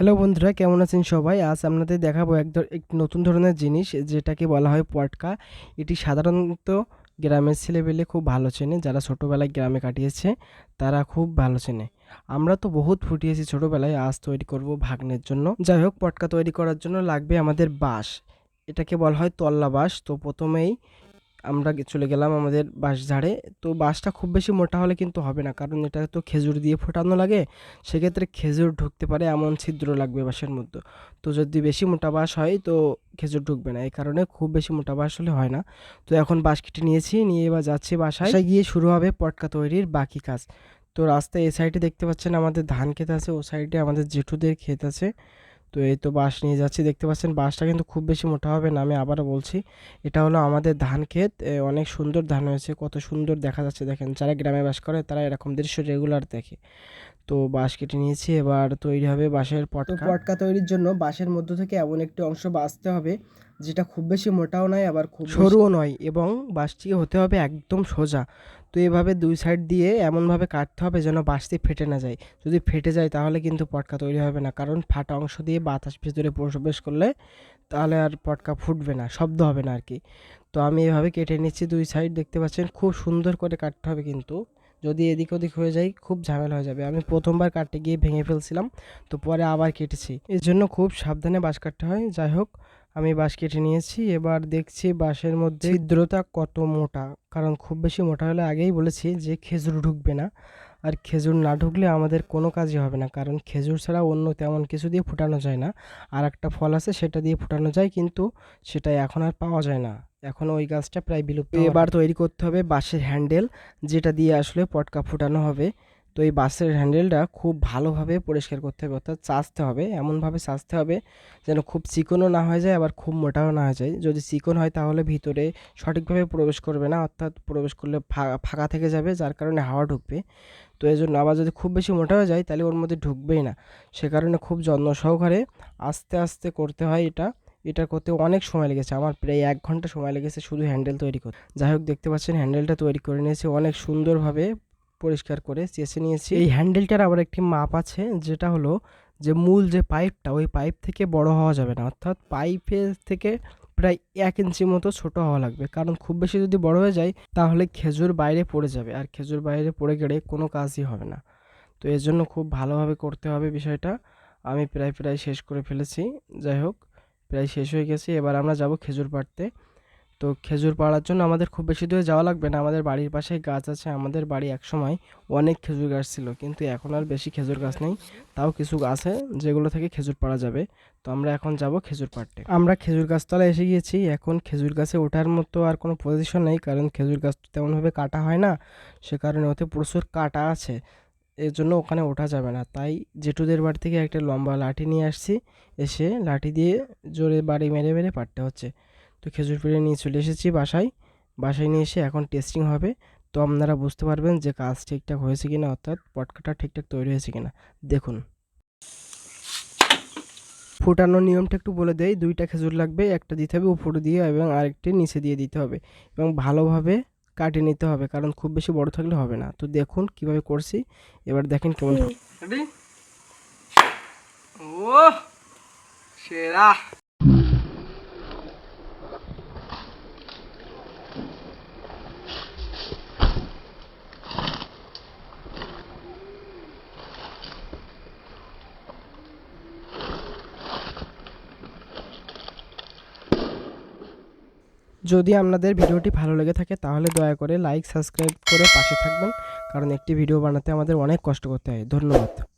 Hello বন্ধুরা, কেমন আছেন সবাই? আজ আপনাদের দেখাবো এক নতুন ধরনের জিনিস, যেটাকে বলা হয় পটকা। এটি সাধারণত গ্রামের ছেলেপেলে খুব ভালো চেনে, যারা ছোটোবেলায় গ্রামে কাটিয়েছে, তারা খুব ভালো চেনে। আমরা তো বহুত ফুটিয়েছি ছোটোবেলায়, আজ তৈরি করব ভাগ্নের জন্য। যাই হোক, পটকা তৈরি করার জন্য লাগবে আমাদের বাঁশ। এটাকে বলা হয় তল্লা বাঁশ। তো প্রথমেই আমরা চলে গেলাম আমাদের বাঁশ ঝাড়ে। তো বাঁশটা খুব বেশি মোটা হলে কিন্তু হবে না, কারণ এটা তো খেজুর দিয়ে ফোটানো লাগে। সেক্ষেত্রে খেজুর ঢুকতে পারে এমন ছিদ্র লাগবে বাঁশের মধ্যে। তো যদি বেশি মোটা বাঁশ হয়, তো খেজুর ঢুকবে না। এই কারণে খুব বেশি মোটা বাঁশ হলে হয় না। তো এখন বাঁশ কেটে নিয়েছি, নিয়ে এবার যাচ্ছি বাসায় গিয়ে শুরু হবে পটকা তৈরির বাকি কাজ। তো রাস্তায় এ সাইডে দেখতে পাচ্ছেন আমাদের ধান ক্ষেত আছে, ও সাইডে আমাদের জেঠুদের ক্ষেত আছে। তো এই তো বাঁশ নিয়ে যাচ্ছি দেখতে পাচ্ছেন বাঁশটা কিন্তু খুব বেশি মোটা হবে না আমি আবারও বলছি। এটা হলো আমাদের ধান ক্ষেত অনেক সুন্দর ধান হয়েছে কত সুন্দর দেখা যাচ্ছে দেখেন যারা গ্রামে বাস করে তারা এরকম দৃশ্য রেগুলার দেখে। তো বাঁশ কেটে নিয়েছি এবার তৈরি হবে বাঁশের পটকা। পটকা তৈরির জন্য বাঁশের মধ্য থেকে এমন একটি অংশ বাঁচতে হবে যেটা খুব বেশি মোটাও নয় আবার খুব সরুও নয় এবং বাঁশটি হতে হবে একদম সোজা। তো এভাবে দুই সাইড দিয়ে এমনভাবে কাটতে হবে যেন বাঁশটি ফেটে না যায়। যদি ফেটে যায় তাহলে কিন্তু পটকা তৈরি হবে না। কারণ ফাটা অংশ দিয়ে বাতাস ভিতরে প্রবেশ করলে তাহলে আর পটকা ফুটবে না, শব্দ হবে না আর কি তো আমি এভাবে কেটে নিচ্ছি দুই সাইড দেখতে পাচ্ছেন খুব সুন্দর করে কাটতে হবে কিন্তু। যদি এদিক ওদিক হয়ে যায় খুব ঝামেলা হয়ে যাবে। আমি প্রথমবার কাটতে গিয়ে ভেঙে ফেলছিলাম, তো পরে আবার কেটেছি। এর জন্য খুব সাবধানে বাঁশ কাটতে হয়। যাই হোক আমি বাঁশ কেটে নিয়েছি এবার দেখছি বাঁশের মধ্যে ছিদ্রতা কত মোটা? কারণ খুব বেশি মোটা হলে আগেই বলেছি যে খেজুর ঢুকবে না। আর খেজুর না ঢুকলে আমাদের কোনো কাজই হবে না কারণ খেজুর ছাড়া অন্য তেমন কিছু দিয়ে ফুটানো যায় না। আর একটা ফল আছে সেটা দিয়ে ফুটানো যায় কিন্তু সেটা এখন আর পাওয়া যায় না। এখন ওই গাছটা প্রায় বিলুপ্ত এবার তৈরি করতে হবে বাঁশের হ্যান্ডেল যেটা দিয়ে আসলে পটকা ফুটানো হবে। তো এই বাসের হ্যান্ডেলটা খুব ভালোভাবে পরিষ্কার করতে হবে, অর্থাৎ চাচতে হবে, এমনভাবে চাচতে হবে যেন খুব চিকনও না হয়ে যায়, আবার খুব মোটাও না হয়ে যায়। যদি চিকন হয় তাহলে ভিতরে সঠিকভাবে প্রবেশ করবে না, অর্থাৎ প্রবেশ করলে ফা- ফাঁকা থেকে যাবে, যার কারণে হাওয়া ঢুকবে। তো এই জন্য আবার যদি খুব বেশি মোটা হয়ে যায় তাহলে ওর মধ্যে ঢুকবেই না। সে কারণে খুব যত্ন সহকারে আস্তে আস্তে করতে হয় এটা। এটা করতে অনেক সময় লেগেছে, আমার প্রায় এক ঘণ্টা সময় লেগেছে শুধু হ্যান্ডেল তৈরি করতে যাই হোক দেখতে পাচ্ছেন হ্যান্ডেলটা তৈরি করে নিয়েছি অনেক সুন্দরভাবে পরিষ্কার করে চেঁচে নিয়েছি। এই হ্যান্ডেলটার আবার একটি মাপ আছে, যেটা হলো যে মূল যে পাইপটা, ওই পাইপ থেকে বড় হওয়া যাবে না। অর্থাৎ পাইপের থেকে প্রায় এক ইঞ্চি মতো ছোট হওয়া লাগবে। কারণ খুব বেশি যদি বড় হয়ে যায়, তাহলে খেজুর বাইরে পড়ে যাবে। আর খেজুর বাইরে পড়ে গেলে কোনো কাজই হবে না। তো এর জন্য খুব ভালোভাবে করতে হবে বিষয়টা। আমি প্রায় প্রায় শেষ করে ফেলেছি। যাই হোক, প্রায় শেষ হয়ে গেছে। এবার আমরা যাব খেজুর পাড়তে তো খেজুর পাড়ার জন্য আমাদের খুব বেশি দূরে যাওয়া লাগবে না। আমাদের বাড়ির পাশে গাছ আছে, আমাদের বাড়ি একসময় অনেক খেজুর গাছ ছিল, কিন্তু এখন আর বেশি খেজুর গাছ নেই। তাও কিছু আছে যেগুলো থেকে খেজুর পাড়া যাবে। তো আমরা এখন যাব খেজুর পাড়তে। আমরা খেজুর গাছতলায় এসে গিয়েছি, এখন খেজুর গাছে ওঠার মতো আর কোনো পজিশন নেই, কারণ খেজুর গাছ তেমনভাবে কাটা হয় না। সে কারণে ওতে প্রচুর কাটা আছে, এর জন্য ওখানে ওঠা যাবে না। তাই জেঠুদের বাড়ি থেকে একটা লম্বা লাঠি নিয়ে আসছি, এসে লাঠি দিয়ে জোরে বাড়ি মেরে মেরে পাড়তে হচ্ছে। তো খেজুর পেড়ে নিয়ে চলে এসেছি বাসায়। বাসায় নিয়ে এসে এখন টেস্টিং হবে। তো আপনারা বুঝতে পারবেন যে কাজ ঠিকঠাক হয়েছে কিনা অর্থাৎ পটকাটা ঠিকঠাক তৈরি হয়েছে কিনা। দেখুন। ফুটানোর নিয়মটা একটু বলে দেয় দুইটা খেজুর লাগবে একটা দিতে হবে উপরে দিয়ে এবং আরেকটি নিচে দিয়ে দিতে হবে এবং ভালোভাবে কাটিয়ে নিতে হবে কারণ খুব বেশি বড় থাকলে হবে না। তো দেখুন কীভাবে করছি। এবার দেখেন কেমন ও সেরা। যদি আপনাদের ভিডিওটি ভালো লেগে থাকে, তাহলে দয়া করে লাইক সাবস্ক্রাইব করে পাশে থাকবেন, কারণ একটি ভিডিও বানাতে আমাদের অনেক কষ্ট করতে হয়। ধন্যবাদ।